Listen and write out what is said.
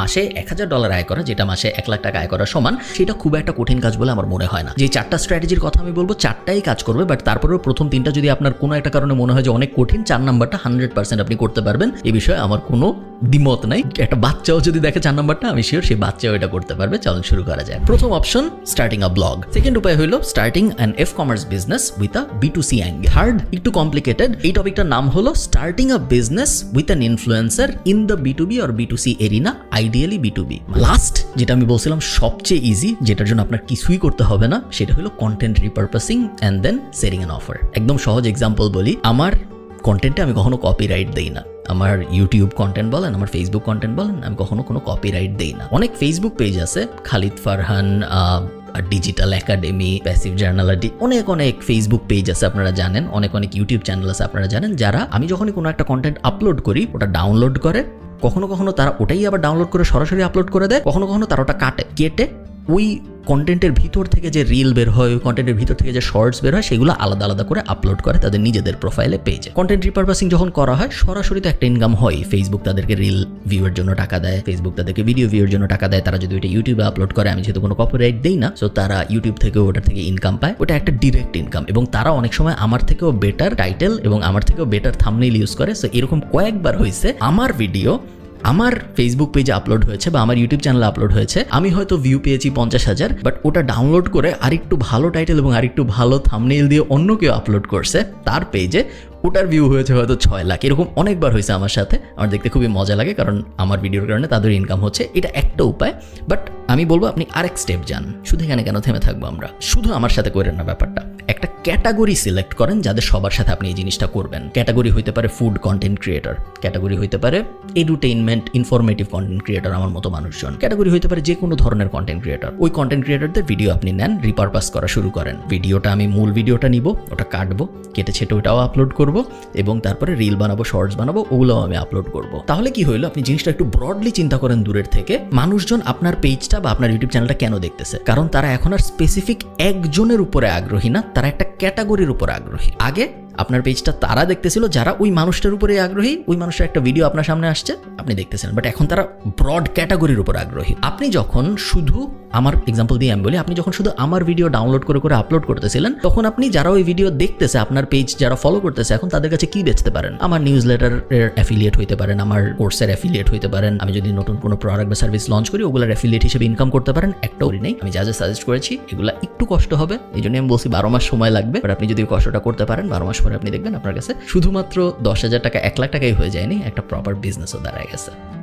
মাসে এক হাজার ডলার আয় করা, যেটা মাসে এক লাখ টাকা আয় করা সমান, সেটা খুব একটা কঠিন কাজ বলে আমার মনে হয় না। যে চারটা স্ট্র্যাটেজির কথা আমি বলব, চারটাই কাজ করবে বাট তারপরেও প্রথম তিনটা যদি আপনার কোনো একটা কারণে মনে হয় যে অনেক কঠিন, চার নাম্বারটা হান্ড্রেড পার্সেন্ট আপনি করতে পারবেন। এ বিষয়ে আমার কোনো দ্বিমত নাই। একটা বাচ্চাও যদি দেখে চার নাম্বারটা, আমি শিওর সেই বাচ্চাও এটা করতে পারবে। চলুন শুরু করা যায় প্রথম option starting a blog second উপায় হলো starting an e commerce business with a B to C angle third একটু কমপ্লিকেটেড এই টপিকটার নাম হলো starting a business with an influencer in the B to B or B to C arena ideally B to B last যেটা আমি বলছিলাম, সবচেয়ে easy যেটার জন্য আপনার কিছুই করতে হবে না, সেটা হলো content repurposing and then sharing an offer একদম সহজ এক্সাম্পল বলি, আমার কন্টেন্টে আমি কখনো কপিরাইট দিই না। আমার ইউটিউব কন্টেন্ট বলেন, আমার ফেসবুক কন্টেন্ট বলেন, আমি কখনো কোনো কপিরাইট দিই না। অনেক ফেসবুক পেজ আছে, Khalid Farhan digital academy passive জার্নালিটি অনেক অনেক ফেসবুক পেজ আছে আপনারা জানেন, অনেক অনেক ইউটিউব চ্যানেল আছে আপনারা জানেন, যারা আমি যখনই কোনো একটা কন্টেন্ট আপলোড করি, ওটা ডাউনলোড করে কখনো কখনো তারা ওটাই আবার ডাউনলোড করে সরাসরি আপলোড করে দেয়, কখনো কখনো তারা ওটা কাটে, কেটে ওই কন্টেন্টের ভিতর থেকে যে রিল বের হয় কন্টেন্টের ভিতর থেকে যে শর্টস বের হয়, সেগুলো আলাদা আলাদা করে আপলোড করে তাদের নিজেদের প্রোফাইলে পেজে কন্টেন্ট রিপারপাসিং যখন করা হয়, সরাসরি তো একটা ইনকাম হয়। ফেসবুক তাদেরকে রিল ভিউয়ের জন্য টাকা দেয় ফেসবুক তাদেরকে ভিডিও ভিউয়ের জন্য টাকা দেয়। তারা যদি ওইটা ইউটিউবে আপলোড করে, আমি যেহেতু কোনো কপিরাইট দিই না সো তারা ইউটিউব থেকে ওটা থেকে ইনকাম পায়। ওটা একটা ডিরেক্ট ইনকাম এবং তারা অনেক সময় আমার থেকেও বেটার টাইটেল এবং আমার থেকেও বেটার থামনেইল ইউজ করে। সো এরকম কয়েকবার হয়েছে আমার ভিডিও আমার ফেসবুক পেজে আপলোড হয়েছে বা আমার ইউটিউব চ্যানেলে আপলোড হয়েছে, আমি হয়তো ভিউ পেয়েছি পঞ্চাশ হাজার বাট ওটা ডাউনলোড করে আরেকটু ভালো টাইটেল এবং আরেকটু ভালো থামনেইল দিয়ে অন্য কেউ আপলোড করছে, তার পেজে ওটার ভিউ হয়েছে হয়তো ছয় লাখ, এরকম অনেকবার হয়েছে আমার সাথে, আমার দেখতে খুবই মজা লাগে কারণ আমার ভিডিওর কারণে তাদের ইনকাম হচ্ছে, এটা একটা উপায় বাট আমি বলব আপনি আরেক স্টেপ যান, শুধু এখানে কেন থেমে থাকব আমরা, শুধু আমার সাথে করেন না ব্যাপারটা একটা ক্যাটাগরি সিলেক্ট করেন যাদের সবার সাথে আপনি এই জিনিসটা করবেন। ক্যাটাগরি হইতে পারে ফুড কন্টেন্ট ক্রিয়েটার, ক্যাটাগরি হইতে পারে এডুটেইনমেন্ট ইনফরমেটিভ কন্টেন্ট ক্রিয়েটার আমার মতো মানুষজন, ক্যাটাগরি হইতে পারে যে কোনো ধরনের কন্টেন্ট ক্রিয়েটার। ওই কন্টেন্ট ক্রিয়েটারদের ভিডিও আপনি নেন রিপারপাস করা শুরু করেন। ভিডিওটা আমি মূল ভিডিওটা নিব, ওটা কাটবো, কেটে ছেটে ওটাও আপলোড করব এবং তারপরে রিল বানাবো শর্টস বানাবো, ওগুলোও আমি আপলোড করব। তাহলে কি হইল, আপনি জিনিসটা একটু ব্রডলি চিন্তা করেন দূরের থেকে, মানুষজন আপনার পেজটা বা আপনার ইউটিউব চ্যানেলটা কেন দেখতেছে? কারণ তারা এখন আর স্পেসিফিক একজনের উপরে আগ্রহী না, তারা একটা ক্যাটাগরির উপর আগ্রহী। আগে আপনার পেজটা তারা দেখতেছিল, যারা ওই মানুষটার উপরে আগ্রহী, ওই মানুষের একটা ভিডিও আপনার সামনে আসছে, আপনি দেখতেছিলেন। বাট এখন তারা ব্রড ক্যাটাগরির উপর আগ্রহী। আপনি যখন শুধু আমার এক্সাম্পল দিয়ে আমি বলি, আপনি যখন শুধু আমার ভিডিও ডাউনলোড করে করে আপলোড করতেছিলেন, তখন আপনি যারা ওই ভিডিও দেখতেছে, আপনার পেজ যারা ফলো করতেছে, এখন তাদের কাছে কি বেচতে পারেন? আমার নিউজ লেটার এর অ্যাফিলিয়েট হইতে পারেন, আমার কোর্সের অ্যাফিলিয়েট হইতে পারেন, আমি যদি নতুন কোনো প্রোডাক্ট বা সার্ভিস লঞ্চ করি, ওগুলোর অ্যাফিলিয়েট হিসেবে ইনকাম করতে পারেন একটা করি নেই। আমি যা যা সাজেস্ট করেছি, এগুলো একটু কষ্ট হবে, এই জন্য আমি বলছি বারো মাস সময় লাগবে। বাট আপনি যদি কষ্টটা করতে পারেন, বারো মাস আপনি দেখবেন আপনার কাছে শুধুমাত্র দশ হাজার টাকা, এক লাখ টাকাই হয়ে যায়নি, একটা প্রপার বিজনেসও দাঁড়ায় গেছে।